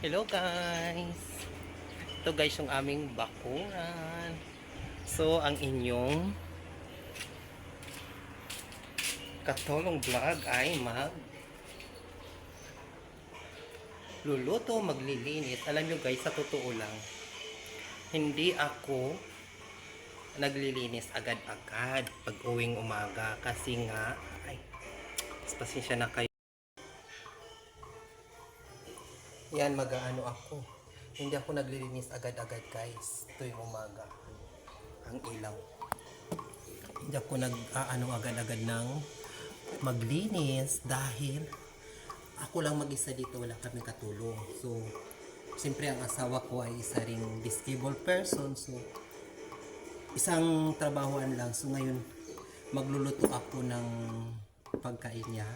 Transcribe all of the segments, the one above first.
Hello guys! Ito guys yung aming bakuran. So, ang inyong katulong vlog ay mag luluto, maglilinis. Alam nyo guys, sa totoo lang, hindi ako naglilinis agad-agad pag uwing umaga kasi nga ay pasensya na kayo yan mag-ano ako. Hindi ako naglilinis agad-agad guys tuwing umaga. Ang ilaw. Hindi ako nag ano agad-agad ng maglinis dahil ako lang mag-isa dito wala kami katulong. So siyempre ang asawa ko ay isa ring disabled person. So isang trabahoan lang. So ngayon, magluluto ako ng pagkain niya.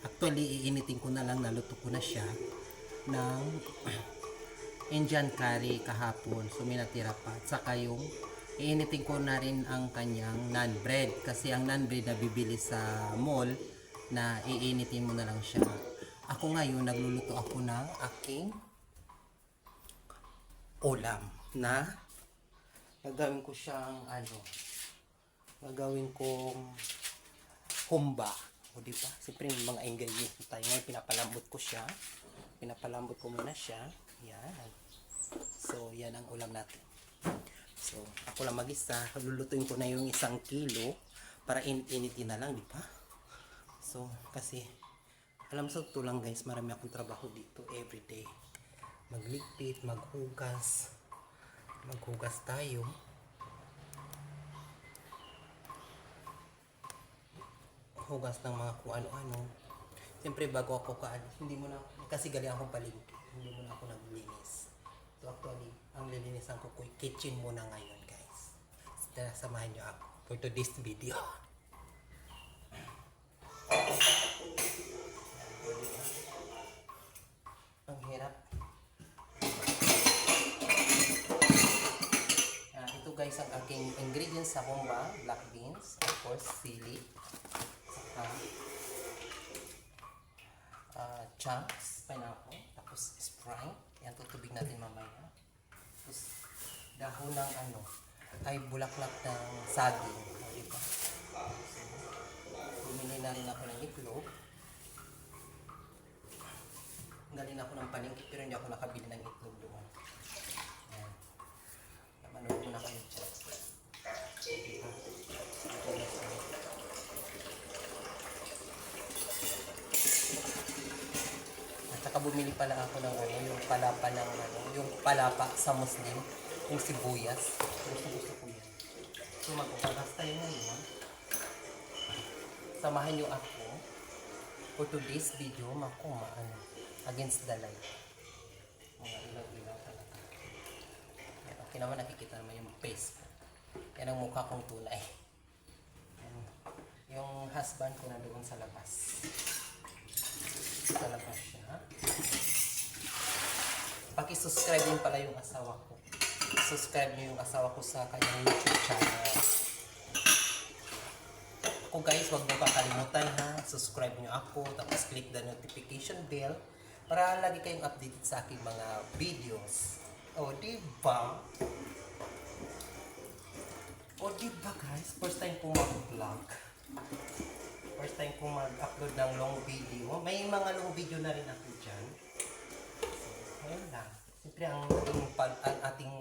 Actually, iinitin ko na lang, naluto ko na siya ng Indian curry kahapon. So may natira pa. At saka yung iinitin ko na rin ang kanyang naan bread. Kasi ang naan bread na bibili sa mall na iinitin mo na lang siya. Ako ngayon, nagluluto ako ng aking ulam na gagawin ko siyang ano gagawin kong humba o di ba siyempre mga ingredients tayo ngayon pinapalambot ko siya pinapalambot ko muna siya. Yan. So yan ang ulam natin. So ako lang mag-isa. Lulutuin ko na yung isang kilo para in-initin na lang di ba? So kasi alam sa ito lang guys marami akong trabaho dito everyday magligpit maghugas. Maghugas tayo. Hugas ng mga kung ano-ano. Siyempre bago ako ka hindi mo na, kasi galing akong palingki. Hindi mo na ako naglinis. So actually, ang lilinisan ko ko kitchen muna ngayon guys. Tara, samahan niyo ako for today's video. Ang hirap Ah, ito guys ang aking ingredients sa humba, black beans, of course, sili, saka ah, chunks, pineapple, tapos Sprite, yan tutubig natin mamaya. Tapos dahon ng ano, ay bulaklak ng saging, o, diba? Bumili na rin ako ng itlog. Galing ako ng palengke pero hindi ako nakabili ng itlog doon. Yan. Manood muna kayo dyan. At saka bumili pala ako ng ano, yung palapa ng ano, yung palapa sa Muslim, yung sibuyas. Gusto gusto ko yan. So magpapagas tayo ngayon. Samahan niyo ako for today's video, mako maano, against the light. Mga ilaw-ilaw talaga. Yan, okay naman nakikita naman yung face ko. Yan ang mukha kong tunay. Yan. Yung husband ko na doon sa labas. Sa labas siya. Paki-subscribe din pala yung asawa ko. Subscribe niyo yung asawa ko sa kanyang YouTube channel. Ako guys, huwag niyo kakalimutan ha. Subscribe niyo ako, tapos click the notification bell para lagi kayong updated sa aking mga videos. O, di ba? O, di ba guys? First time ko mag-vlog. First time ko mag-upload ng long video. May mga long video na rin ako dyan. Ayun lang. Siyempre, ang, ating, ang ating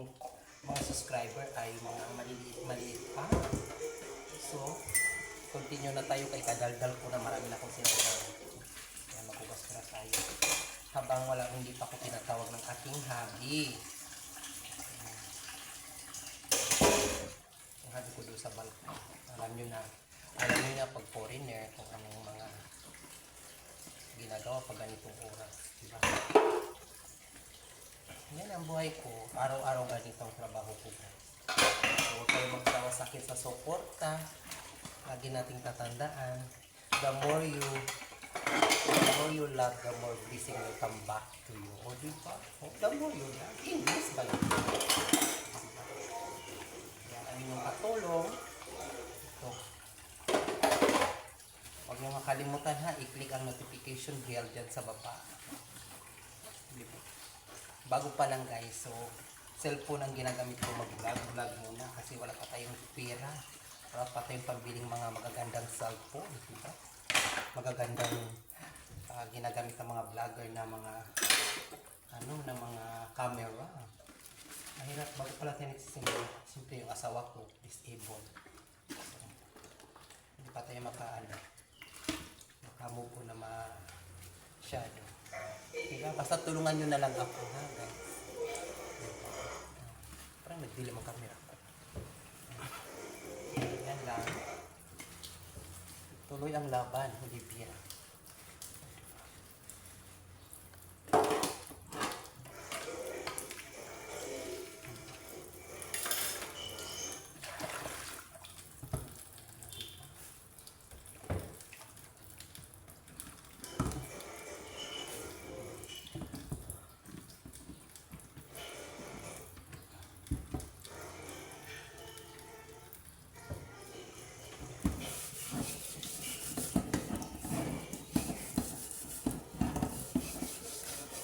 mga subscriber ay mga maliliit, maliit pa. So, continue na tayo kay kadaldal ko na marami na akong sinasabi. Kaya maghugas ko na tayo. Habang wala, hindi pa ako tinatawag ng aking hobby. Yung hobby ko doon sa balkon. Alam nyo na, alam nyo na pag foreigner kung anong mga ginagawa pag ganitong oras. Diba? Yan ang buhay ko. Araw-araw ganito ang trabaho ko. guys. So, huwag kayo magsawa sa suporta. Lagi nating tatandaan. The more you the more you love, the more blessing will come back to you. O, di ba? O, the more you love, English ba yun? Diba? Yan ang inyong katulong. Ito. Huwag niyo makalimutan ha, i-click ang notification bell dyan sa baba. Bago pa lang guys. So, cellphone ang ginagamit ko mag-vlog. Vlog muna kasi wala pa tayong pera. Wala pa tayong pambiling mga magagandang cellphone. Diba? Magagandang ah, ginagamit ng mga vlogger na mga ano, na mga camera. Mahirap bago pala tayo nagsisimula. Siyempre yung asawa ko, disabled. So, hindi pa tayo makaano. Makamove ko na masyado. Diba? Basta tulungan nyo na lang ako, ha, guys. Diba? Parang nagdilim ang camera ko. Yan lang. Tuloy ang laban, Olivia.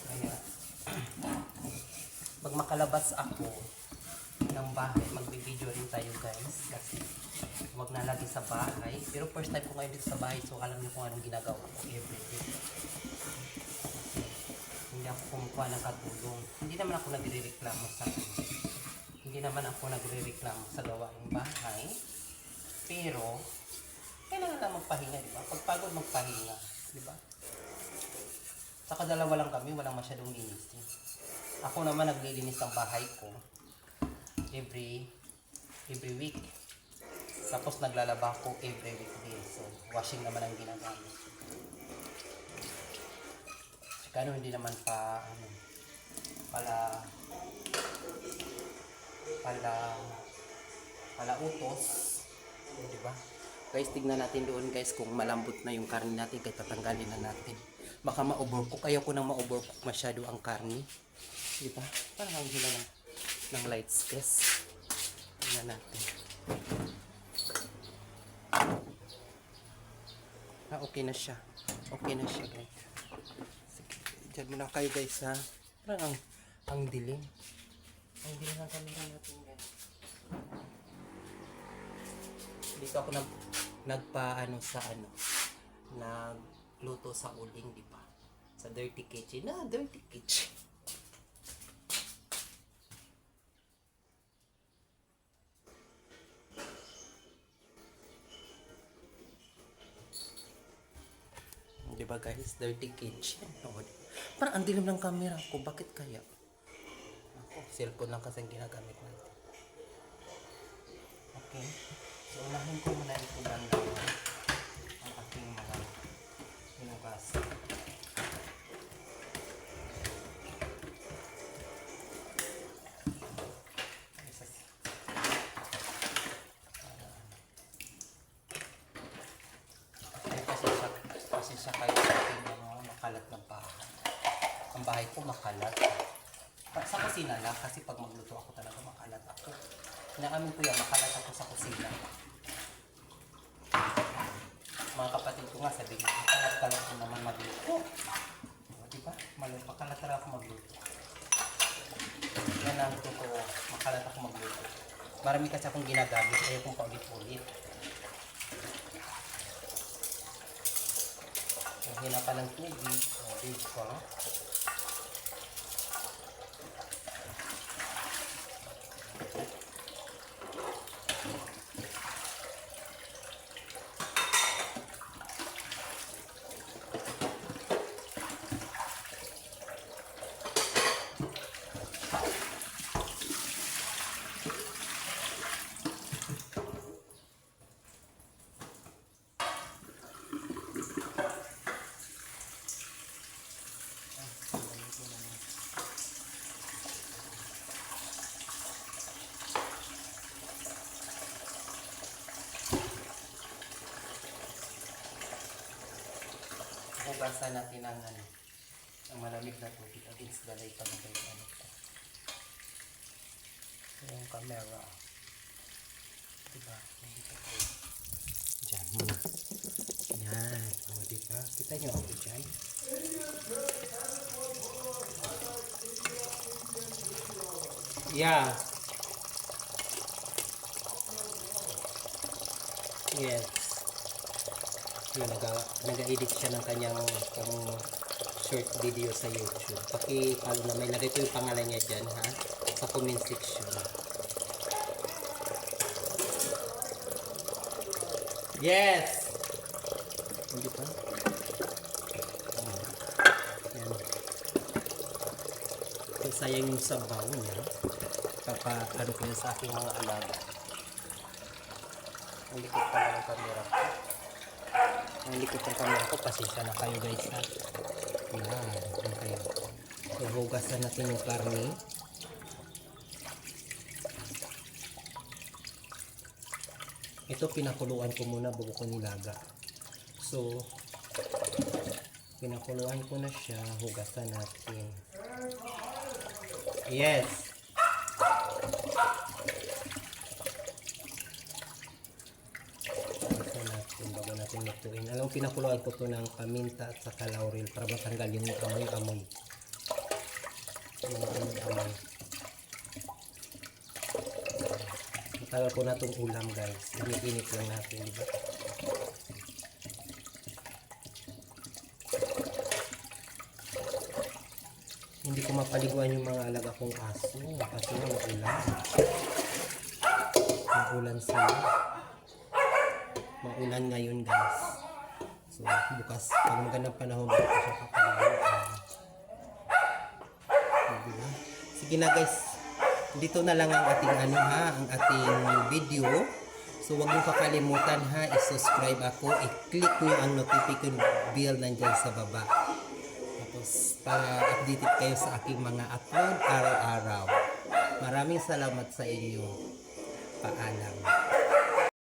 Kaya, pag makalabas ako ng bahay, magbibideo rin tayo guys. Kasi wag na lagi sa bahay. Pero first time ko ngayon dito sa bahay, so alam niyo kung anong ginagawa ko everyday. Hindi ako kumukuha ng katulong. Hindi naman ako nagre-reklamo sa Hindi naman ako nagre-reklamo sa gawaing bahay. Pero, kailangan lang magpahinga, di ba? Pagpagod magpahinga, di ba? Saka dalawa lang kami, walang masyadong linisin. Ako naman naglilinis ng bahay ko every every week. Tapos naglalaba ko every week din. So, washing naman ang ginagamit. Saka ano, hindi naman pa, ano, pala, pala, pala utos. Di ba? Guys, tignan natin doon guys kung malambot na yung karne natin kaya tatanggalin na natin. Baka ma-overcook. Ayaw ko nang ma-overcook masyado ang karne. Di ba? Parang ang hila ng, ng light stress. Tignan natin. Ah, okay na siya. Okay na siya guys. Sige, dyan muna kayo guys ha. Parang ang, ang dilim. Ang dilim ng camera natin guys. Dito ako nag nagpa ano sa ano nagluto sa uling, di ba? Sa dirty kitchen. Na, dirty kitchen. Ba guys? Dirty kitchen. Di- Parang ang dilim ng camera ko. Bakit kaya? Ako, cellphone lang kasi ang ginagamit natin. Okay. So, unahin ko muna ito banda ang aking mga hinugas. Bahay ko makalat. Sa kusina lang, kasi pag magluto ako talaga makalat ako. Inaamin ko yan, makalat ako sa kusina. Mga kapatid ko nga, sabi nga, makalat-kalat ko naman magluto. O, di ba? Mal- Makalat talaga ako magluto. Yan ang totoo, makalat ako magluto. Marami kasi akong ginagamit, ayaw kong paulit-ulit. Ang hina pa ng tubig, o, di ba? Hugasan natin ang ano, ang malamig na tubig against the light yung ano ko. Yung camera. Diba? Diyan muna. Yan. O, diba? Kita nyo ako dyan. Yeah. Yes. Nag-edit siya ng kanyang um, short video sa YouTube. Paki-follow na. May lagay ko yung pangalan niya dyan, ha? Sa comment section. Yes! Hindi pa? Yan. Kung sayang yung sabaw niya, papa, ano ko sa aking mga alaga. Ang likot pa ng camera ko. Ang likot ng camera ko, pasensya na kayo guys ha. Yan, yan. So, hugasan natin yung karne. Ito pinakuluan ko muna bago ko nilaga. So, pinakuluan ko na siya, hugasan natin. Yes. Hugasan natin bago natin lutuin. Alam mo, pinakuluan ko to ng paminta at saka laurel para matanggal yung amoy-amoy. Yung amoy-amoy. Matagal ko na itong ulam guys. Init-init lang natin, di ba? Hindi ko mapaliguan yung mga alaga kong aso kasi nga maulan. Maulan sila. Maulan ngayon guys. So bukas, pag magandang panahon? Sige na guys, dito na lang ang ating ano ha, ang ating video. So huwag niyo kakalimutan ha, i-subscribe ako, i-click niyo ang notification bell nandyan sa baba. Tapos para updated kayo sa aking mga upload araw-araw. Maraming salamat sa inyo. Paalam.